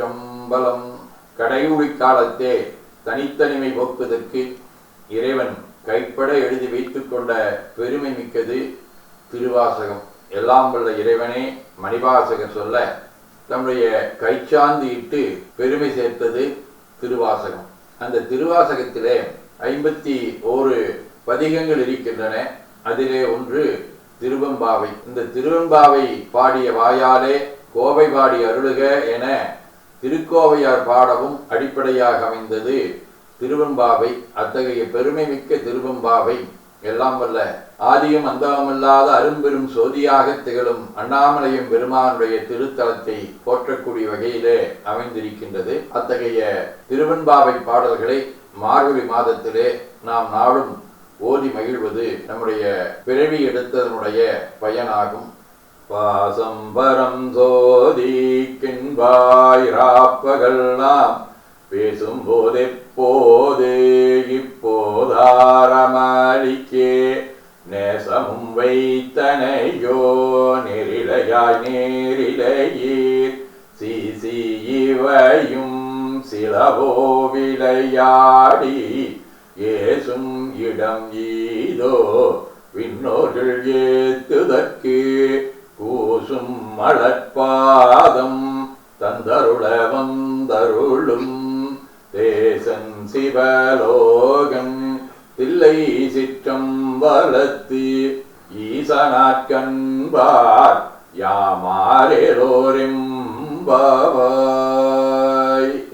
திருச்சிற்றம்பலம் கடையூழி காலத்தே தனித்தனிமை போக்குவதற்கு இறைவன் கைப்பட எழுதி வைத்துக் கொண்ட பெருமை மிக்கது திருவாசகம். எல்லாம் வல்ல இறைவனே மணிவாசகர் சொல்ல தம்முடைய கைச்சாந்து இட்டு பெருமை சேர்த்தது திருவாசகம். அந்த திருவாசகத்திலே ஐம்பத்தி ஓரு பதிகங்கள் இருக்கின்றன. அதிலே ஒன்று திருவெம்பாவை. இந்த திருவெம்பாவை பாடிய வாயாலே கோவை பாடி அருளுக என திருக்கோவையார் பாடவும் அடிப்படையாக அமைந்தது. திருவெம்பாவை அத்தகைய பெருமை மிக்க திருவெம்பாவை எல்லாம் வல்ல ஆதியும் அந்தமில்லாத அரும்பெரும் சோதியாக திகழும் அண்ணாமலையும் பெருமானுடைய திருத்தலத்தை போற்றக்கூடிய வகையிலே அமைந்திருக்கின்றது. அத்தகைய திருவெண்பாவை பாடல்களை மார்கழி மாதத்திலே நாம் நாளும் ஓதி மகிழ்வது நம்முடைய பிறவி எடுத்ததனுடைய பயனாகும். பாசம்பரம் சோதிக்கின்பாய் ராப்பகல் நாம் பேசும்போதெப்போது இப்போதாரமளிக்கே. நேசமும் வைத்தனையோ நெறிலையாய் நேரிலையீர் சிசி இவையும் சிலவோ விளையாடி. ஏசும் இடம் ஈதோ விண்ணோர்கள் ஏத்துதற்கு. மழற்பாதம் தந்தருள வந்தருளும் தேசன் சிவலோகம் தில்லை சிற்றம் வளத்து ஈசனாட்கண்பார் யாமாரேலோரிம்பார்